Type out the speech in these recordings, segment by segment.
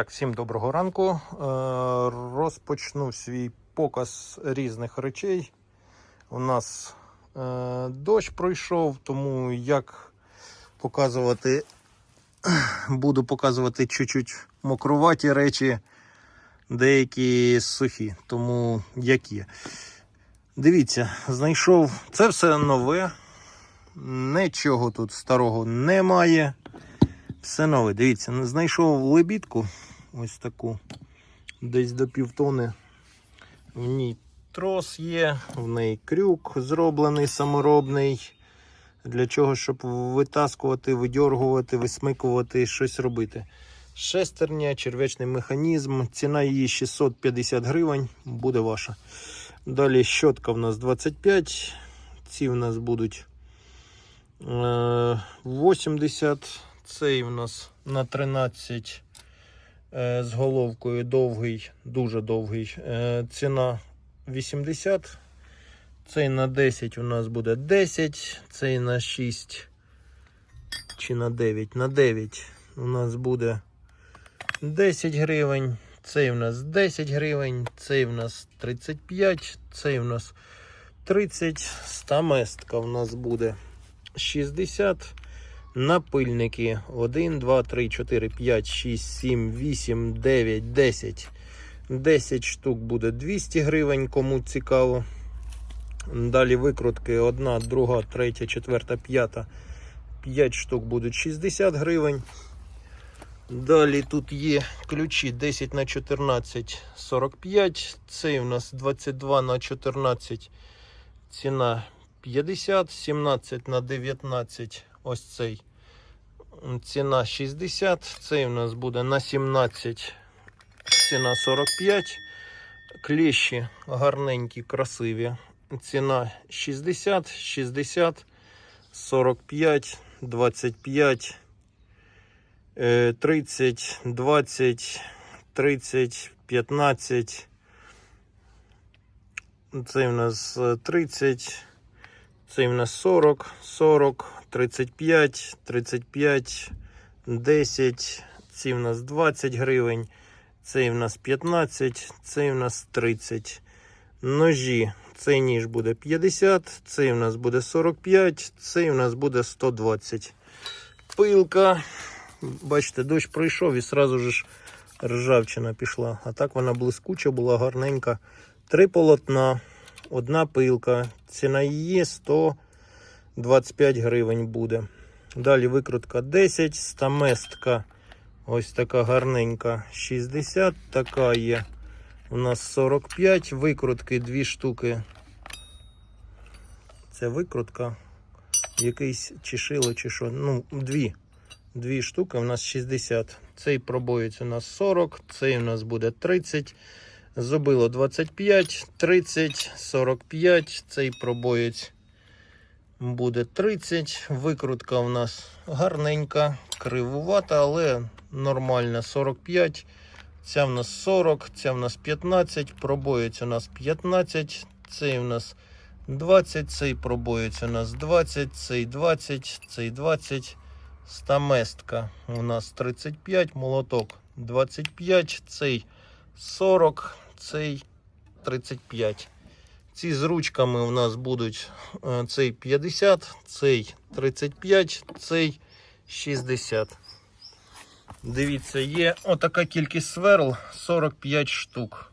Так, всім доброго ранку. Е, Розпочну свій показ різних речей. У нас е, дощ пройшов, тому як показувати, буду показувати чуть-чуть мокруваті речі, деякі сухі, тому які. Дивіться, знайшов це все нове. Нічого тут старого немає. Все нове. Дивіться, знайшов лебідку ось таку, десь до півтони. В ній трос є, в неї крюк зроблений саморобний. Для чого, щоб витаскувати, видьоргувати, висмикувати, щось робити. Шестерня, черв'ячний механізм. Ціна її 650 гривень, буде ваша. Далі щотка в нас 25. Ці в нас будуть е, 80. Цей у нас на 13 е, з головкою довгий, дуже довгий. Е, ціна 80. Цей на 10 у нас буде 10. Цей на 6 чи на 9. На 9 у нас буде 10 гривень. Цей у нас 10 гривень, цей у нас 35, цей у нас 30. Стаместка у нас буде 60. Напильники 1, 2, 3, 4, 5, 6, 7, 8, 9, 10. 10 штук буде 200 гривень, кому цікаво. Далі викрутки 1, 2, 3, 4, 5. 5 штук будуть 60 гривень. Далі тут є ключі 10 на 14 45. Цей у нас 22 на 14 ціна 50, 17 на 19 ось цей. Ціна 60. Цей у нас буде на 17. Ціна 45. Клещі гарненькі, красиві. Ціна 60, 60, 45, 25, е, 30, 20, 30, 15. Цей у нас е, 30. Цей у нас 40, 40, 35, 35, 10. Ці у нас 20 гривень. Цей у нас 15, цей у нас 30. Ножі. Цей ніж буде 50, цей у нас буде 45, цей у нас буде 120. Пилка. Бачите, дощ пройшов і сразу ж ржавчина пішла. А так вона блискуча була, гарненька. Три полотна, одна пилка. Ціна її 125 гривень буде. Далі викрутка 10, стаместка. Ось така гарненька 60, така є. У нас 45, викрутки, дві штуки. Це викрутка. Якийсь чи шило, чи що. Ну, дві. Дві штуки у нас 60. Цей пробоїць у нас 40, цей у нас буде 30. Зубило 25, 30, 45. Цей пробоєць буде 30. Викрутка у нас гарненька, кривувата, але нормальна 45. Ця в нас 40, ця в нас 15, пробоєць у нас 15, цей у нас 20, цей пробоєць у нас 20, цей 20, цей 20. Стаместка у нас 35, молоток 25, цей 40, цей 35. Ці з ручками у нас будуть е, цей 50, цей 35, цей 60. Дивіться, є отака кількість сверл 45 штук.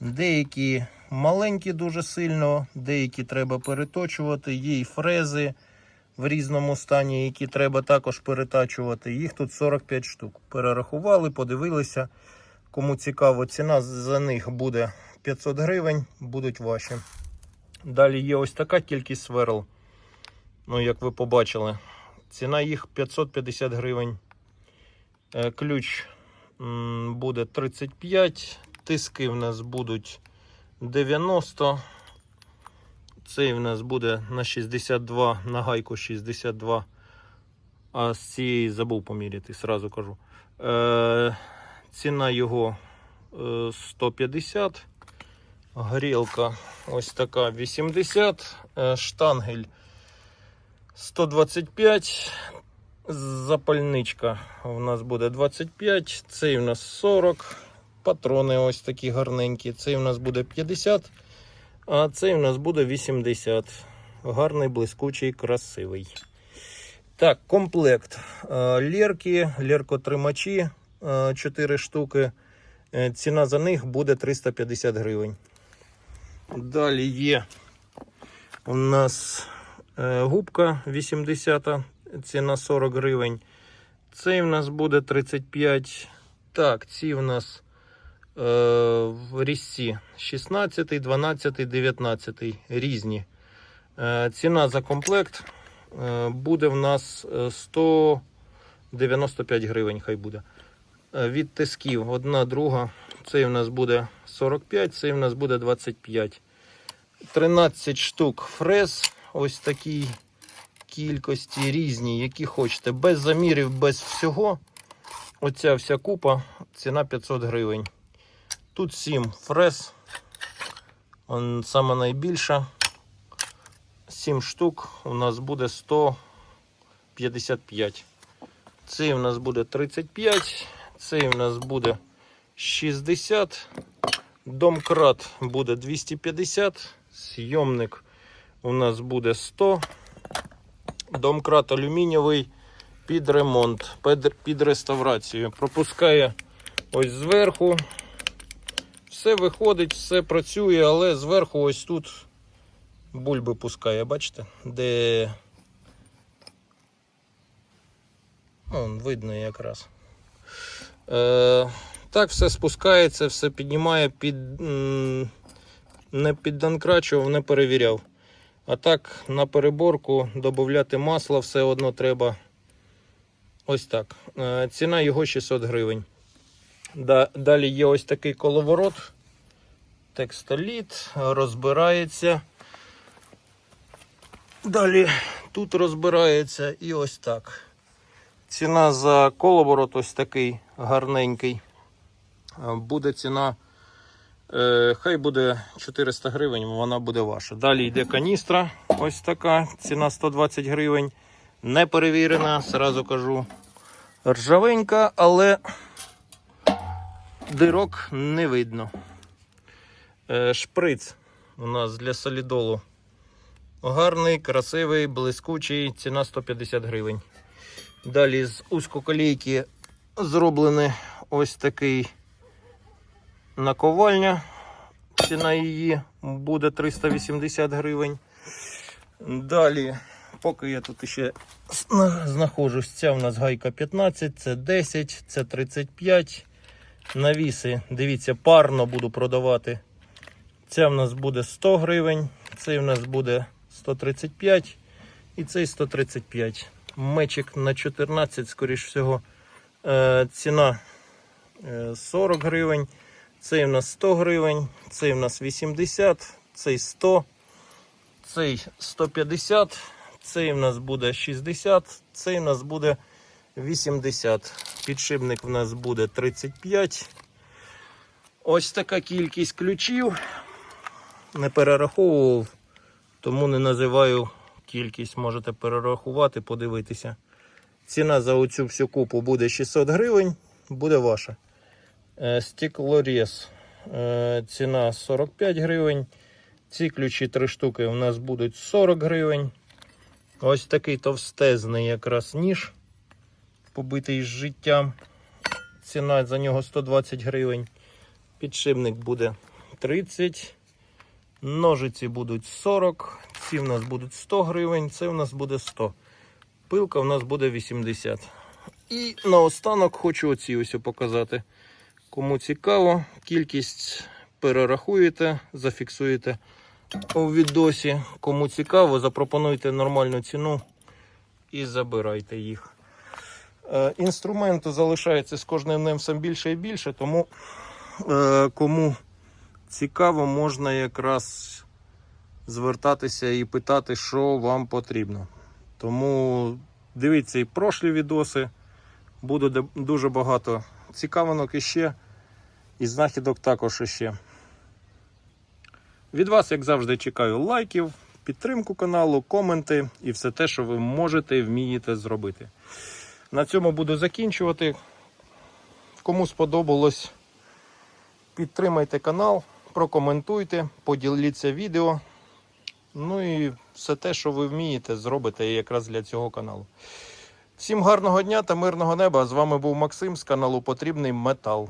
Деякі маленькі дуже сильно, деякі треба переточувати, є і фрези в різному стані, які треба також перетачувати. Їх тут 45 штук. Перерахували, подивилися. Кому цікаво, ціна за них буде 500 гривень, будуть ваші. Далі є ось така кількість сверл. Ну, як ви побачили, ціна їх 550 гривень. Е, Ключ буде 35, тиски в нас будуть 90. Цей в нас буде на 62, на гайку 62. А з цієї забув поміряти, сразу кажу. Е, ціна його е, 150. Грілка ось така 80. Е, штангель 125. Запальничка у нас буде 25, цей у нас 40. Патрони ось такі гарненькі. Цей у нас буде 50, а цей у нас буде 80. Гарний, блискучий, красивий. Так, комплект. Е, Лєрки, лєркотримачі 4 штуки. Е, Ціна за них буде 350 гривень. Далі є у нас е, губка 80, ціна 40 гривень. Цей у нас буде 35. Так, ці у нас е, в різці 16, 12, 19 різні. Е, ціна за комплект е, буде в нас е, 195 гривень, хай буде. Е, від тисків одна, друга. Цей у нас буде 45, цей у нас буде 25. 13 штук фрез. Ось такій кількості різні, які хочете. Без замірів, без всього. Оця вся купа, ціна 500 гривень. Тут 7 фрез. Он сама найбільша. 7 штук у нас буде 155. Цей у нас буде 35, цей у нас буде 60. Домкрат буде 250. Зйомник у нас буде 100. Домкрат алюмінієвий під ремонт, під, під реставрацію. Пропускає ось зверху. Все виходить, все працює, але зверху ось тут бульби пускає, бачите? Де Вон, видно якраз. Е, так, все спускається, все піднімає, під, не підданкрачував, не перевіряв. А так, на переборку додати масла все одно треба. Ось так. Е, ціна його 600 гривень. Далі є ось такий коловорот. Текстоліт, розбирається. Далі тут розбирається і ось так. Ціна за коловорот ось такий гарненький. Буде ціна, е, хай буде 400 гривень, вона буде ваша. Далі йде каністра, ось така, ціна 120 гривень. Не перевірена, сразу кажу. Ржавенька, але дирок не видно. Е, Шприц у нас для солідолу. Гарний, красивий, блискучий, ціна 150 гривень. Далі з узкоколійки зроблений ось такий наковальня. Ціна її буде 380 гривень. Далі, поки я тут ще знаходжусь, ця у нас гайка 15, це 10, це 35. Навіси, дивіться, парно буду продавати. Ця в нас буде 100 гривень, цей в нас буде 135 і цей 135. Мечик на 14, скоріш всього, ціна е, 40 гривень. Цей у нас 100 гривень, цей у нас 80, цей 100, цей 150, цей у нас буде 60, цей у нас буде 80. Підшипник у нас буде 35. Ось така кількість ключів. Не перераховував, тому не називаю кількість. Можете перерахувати, подивитися. Ціна за оцю всю купу буде 600 гривень, буде ваша. Е, Стеклорез. Ціна 45 гривень. Ці ключі 3 штуки у нас будуть 40 гривень. Ось такий товстезний якраз ніж, побитий з життям. Ціна за нього 120 гривень. Підшипник буде 30. Ножиці будуть 40. Ці в нас будуть 100 гривень, це в нас буде 100. Пилка в нас буде 80. І наостанок хочу оці ось показати. Кому цікаво, кількість перерахуєте, зафіксуєте у відосі. Кому цікаво, запропонуйте нормальну ціну і забирайте їх. Е, Інструменту залишається з кожним днем все більше і більше, тому е, кому цікаво, можна якраз звертатися і питати, що вам потрібно. Тому дивіться і прошлі відоси. Буде дуже багато цікавинок іще. І знахідок також іще. Від вас, як завжди, чекаю лайків, підтримку каналу, коменти і все те, що ви можете і вмієте зробити. На цьому буду закінчувати. Кому сподобалось, підтримайте канал, прокоментуйте, поділіться відео. Ну і все те, що ви вмієте, зробите якраз для цього каналу. Всім гарного дня та мирного неба. З вами був Максим з каналу Потрібний Метал.